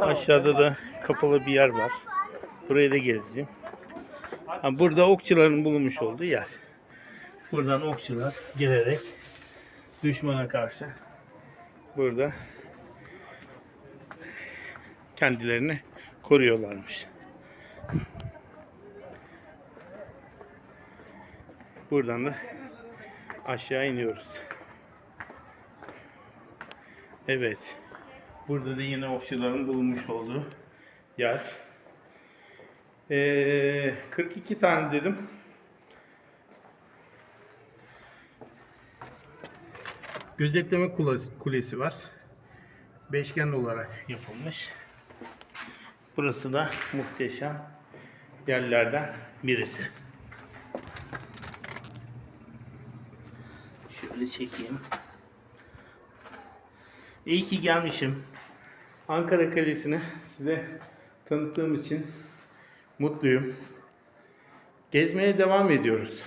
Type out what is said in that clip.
Aşağıda da kapalı bir yer var. Burayı da gezeceğim. Ha, burada okçuların bulunmuş olduğu yer. Buradan okçular girerek düşmana karşı burada kendilerini koruyorlarmış. Buradan da aşağı iniyoruz. Evet. Burada da yine okçuların bulunmuş olduğu yer. Ee, 42 tane dedim. Gözetleme kulesi, kulesi var. Beşgen olarak yapılmış. Burası da muhteşem yerlerden birisi. Şöyle çekeyim. İyi ki gelmişim. Ankara Kalesi'ni size tanıttığım için mutluyum. Gezmeye devam ediyoruz.